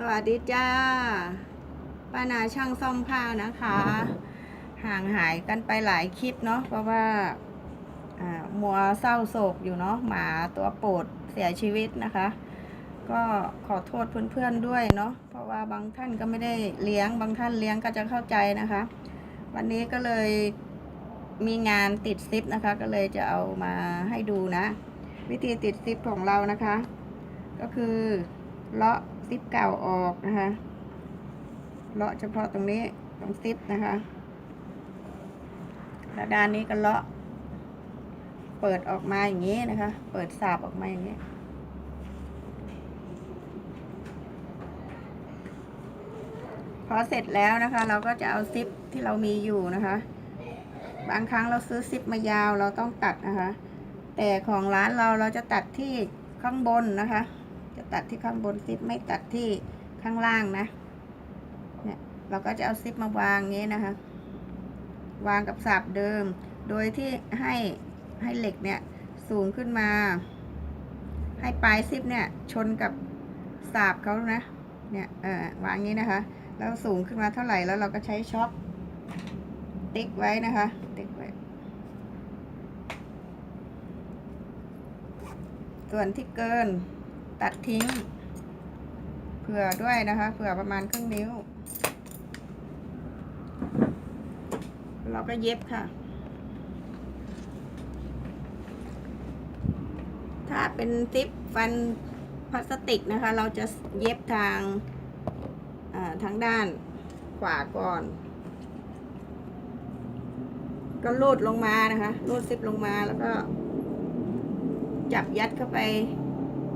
สวัสดีจ้าป้านาช่างซ่อมผ้านะคะ ห่างหายกันไปหลายคลิปเนาะเพราะว่าอ่ามัวเศร้าโศกอยู่เนาะหมาตัวโปรดเสียชีวิตนะคะ ก็ขอโทษเพื่อนๆด้วยเนาะเพราะว่าบางท่านก็ไม่ได้เลี้ยงบางท่านเลี้ยงก็จะเข้าใจนะคะ วันนี้ก็เลยมีงานติดซิปนะคะ ก็เลยจะเอามาให้ดูนะ วิธีติดซิปของเรานะคะ ก็คือเลาะ ซิปเก่าออกนะคะเลาะเฉพาะตรงนี้ตรงซิปนะคะแล้วด้านนี้ก็เลาะ เปิดออกมาอย่างนี้นะคะ เปิดสาบออกมาอย่างนี้พอเสร็จแล้วนะคะ เราก็จะเอาซิปที่เรามีอยู่นะคะ บางครั้งเราซื้อซิปมายาวเราต้องตัดนะคะ แต่ของร้านเราเราจะตัดที่ข้างบนนะคะ จะตัดที่ข้างบนซิปไม่ตัดที่ข้างล่างนะ เนี่ยเราก็จะเอาซิปมาวางงี้นะคะ วางกับสาบเดิม โดยที่ให้ให้เหล็กเนี่ยสูงขึ้นมา ให้ปลายซิปเนี่ยชนกับสาบเขานะ เนี่ยเออวางงี้นะคะ แล้วสูงขึ้นมาเท่าไหร่แล้วเราก็ใช้ช็อคติ๊กไว้นะคะ ติ๊กไว้ ส่วนที่เกิน ตัดทิ้ง เผื่อด้วยนะคะ เผื่อประมาณครึ่งนิ้ว เราก็เย็บค่ะ ถ้าเป็นซิปฟันพลาสติกนะคะ เราจะเย็บทางทางด้านขวาก่อน ก็ลูดลงมานะคะลูดซิปลงมาแล้วก็ จับยัดเข้าไป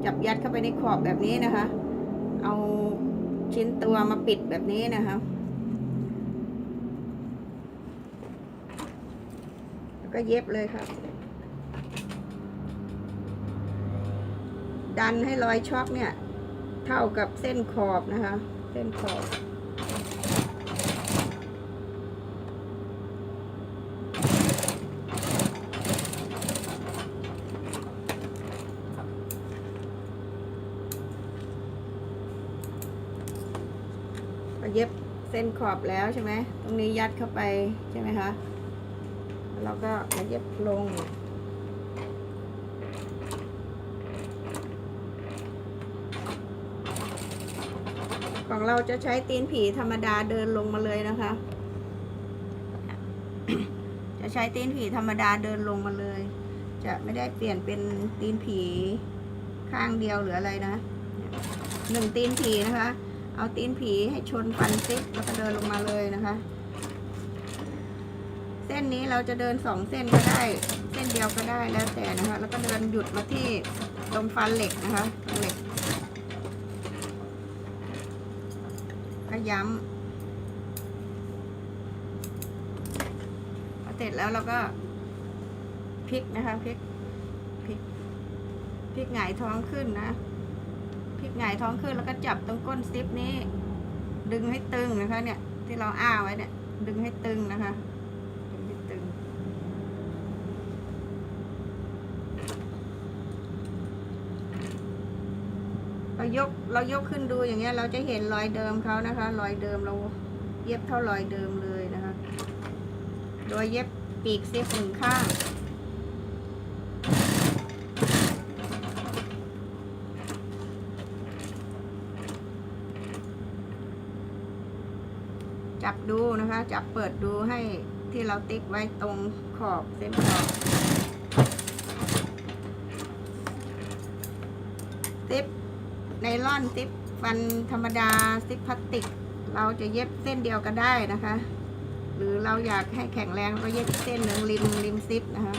จับยัดเข้าไปในขอบแบบนี้นะคะ เอาชิ้นตัวมาปิดแบบนี้นะคะแล้วก็เย็บเลยครับ ดันให้รอยช็อคเนี่ย เท่ากับเส้นขอบนะคะ เส้นขอบ ก็ เส้นขอบแล้วใช่ไหมตรงนี้ยัดเข้าไปใช่ไหมคะแล้วก็มาเย็บลง ของเราจะใช้ตีนผีธรรมดาเดินลงมาเลยนะคะ จะใช้ตีนผีธรรมดาเดินลงมาเลย จะไม่ได้เปลี่ยนเป็นตีนผีข้างเดียวหรืออะไรนะหนึ่งตีนผีนะคะ เอาตีนผีให้ชนฟันซิปแล้วก็เดินลงมาเลยนะคะ เส้นนี้เราจะเดินสองเส้นก็ได้ เส้นเดียวก็ได้แล้วแต่นะคะ แล้วก็เดินหยุดมาที่ตรงฟันเหล็กนะคะเหล็กก็ย้ำพอเสร็จแล้วเราก็พลิกนะคะพลิกพลิกพลิกหงายท้องขึ้นนะ พลิกหงายท้องขึ้นแล้วก็จับตรงก้นซิปนี้ ดึงให้ตึงนะคะ เนี่ย ที่เราอ้าไว้เนี่ย ดึงให้ตึงนะคะดึงให้ตึง เรายกเรายกขึ้นดูอย่างเงี้ย เราจะเห็นรอยเดิมเขานะคะ รอยเดิมเราเย็บเท่ารอยเดิมเลยนะคะ โดยเย็บปีกซิปหนึ่งข้าง จับดูนะคะ จับเปิดดูให้ที่เราติ๊กไว้ตรงขอบเส้นขอบซิปไนล่อนซิปฟันธรรมดาซิปพลาสติก เราจะเย็บเส้นเดียวก็ได้นะคะ หรือเราอยากให้แข็งแรงก็เย็บเส้นหนึ่งริมริมซิปนะคะ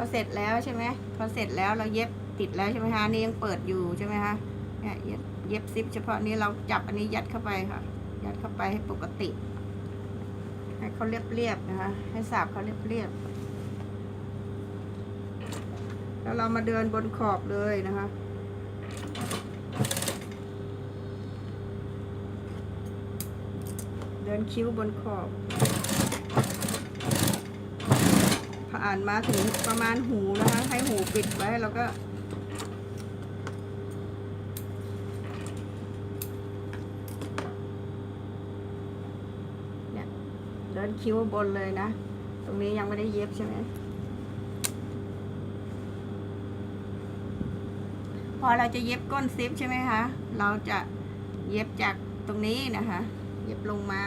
อเสร็จแล้วใช่ไหมพอเสร็จแล้วเราเย็บติดแล้วใช่ไหมคะนี่ยังเปิดอยู่ใช่ไหมคะเนี่ยเย็บซิปเฉพาะนี้เราจับอันนี้ยัดเข้าไปค่ะ ยัดเข้าไปให้ปกติ ให้เขาเรียบเรียบๆนะคะ ให้สาบเขาเรียบเรียบๆแล้วเรามาเดินบนขอบเลยนะคะเดินคิ้วบนขอบ ผ่านมาถึงประมาณหูนะคะ ให้หูปิดไว้แล้วก็ เนี่ยเดินคิ้วบนเลยนะ ตรงนี้ยังไม่ได้เย็บใช่ไหมพอเราจะเย็บก้นซิปใช่ไหมคะ เราจะเย็บจากตรงนี้นะคะ เย็บลงมา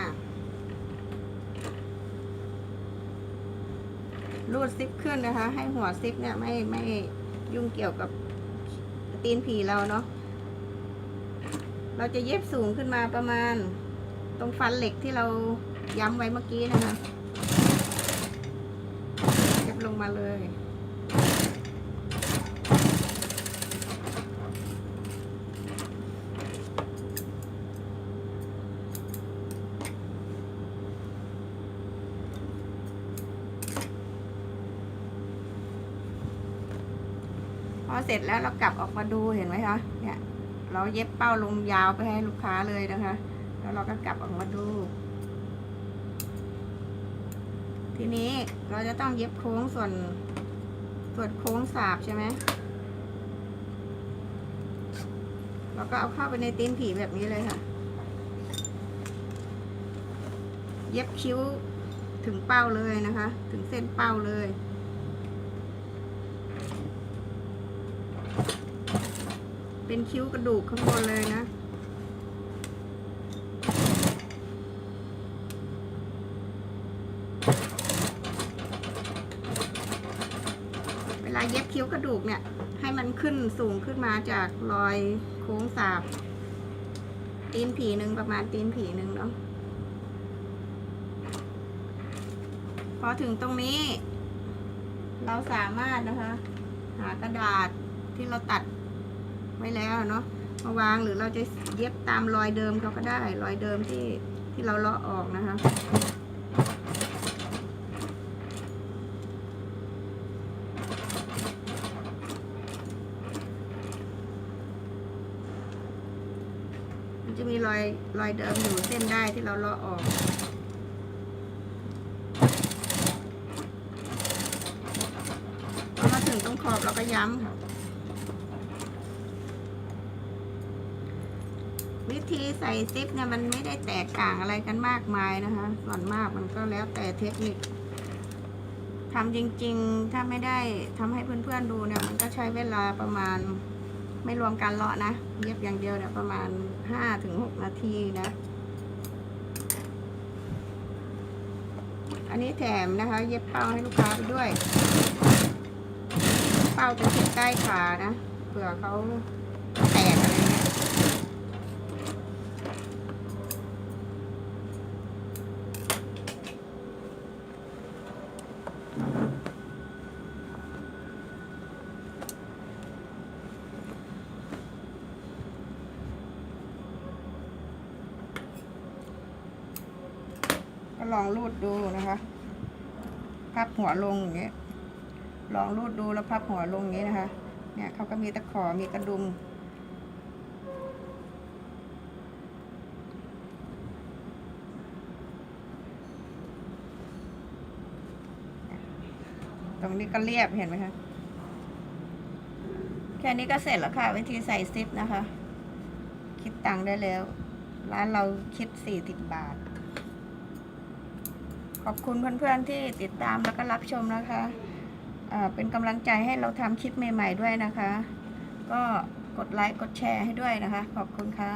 รูดซิปขึ้นนะคะ ให้หัวซิปเนี่ยไม่ไม่ยุ่งเกี่ยวกับตีนผีเราเนาะ เราจะเย็บสูงขึ้นมาประมาณ ตรงฟันเหล็กที่เราย้ำไว้เมื่อกี้นะคะ เย็บลงมาเลย อเสร็จแล้วเรากลับออกมาดูเห็นไหมคะ เนี่ย เราเย็บเป้าลงยาวไปให้ลูกค้าเลยนะคะ แล้วเราก็กลับออกมาดู ทีนี้เราจะต้องเย็บโค้งส่วนส่วนโค้งสาบใช่ไหมเราก็เอาเข้าไปในตีนผีแบบนี้เลยค่ะ เย็บคิ้วถึงเป้าเลยนะคะ ถึงเส้นเป้าเลย เป็นคิ้วกระดูกข้างบนเลยนะเวลาเย็บคิ้วกระดูกเนี่ย ให้มันขึ้นสูงขึ้นมาจากรอยโค้งสาบ ตีนผีหนึ่งประมาณตีนผีหนึ่งเนาะพอถึงตรงนี้ เราสามารถนะคะ หากระดาษที่เราตัด ไว้แล้วเนาะมาวางหรือเราจะเย็บตามรอยเดิมเขาก็ได้รอยเดิมที่ที่เราเลาะออกนะคะมันจะมีรอยรอยเดิมอยู่เส้นได้ที่เราเลาะออกพอมาถึงตรงขอบเราก็ย้ำค่ะ ธีใส่ซิปเนี่ยมันไม่ได้แตกต่างอะไรกันมากมายนะคะ ส่วนมากมันก็แล้วแต่เทคนิคทำจริง ๆ ถ้าไม่ได้ทำให้เพื่อนๆดูเนี่ย มันก็ใช้เวลาประมาณ ไม่รวมการเลาะนะ เย็บอย่างเดียวเนี่ยประมาณห้าถึงหกนาทีนะ อันนี้แถมนะคะ เย็บเป้าให้ลูกค้าไปด้วย เป้าจะติดใต้ขานะเผื่อเขาแตกอะไรเงี้ย ลองรูดดูนะคะ พับหัวลงอย่างเงี้ย ลองรูดดูแล้วพับหัวลงอย่างนี้นะคะ เนี่ยเขาก็มีตะขอมีกระดุม ตรงนี้ก็เรียบเห็นไหมคะ แค่นี้ก็เสร็จแล้วค่ะ วิธีใส่ซิปนะคะ คิดตังค์ได้แล้ว ร้านเราคิดสี่สิบบาท ขอบคุณเพื่อนๆที่ติดตามแล้วก็รับชมนะคะเป็นกำลังใจให้เราทำคลิปใหม่ ๆด้วยนะคะ ก็กดไลค์กดแชร์ให้ด้วยนะคะ ขอบคุณค่ะ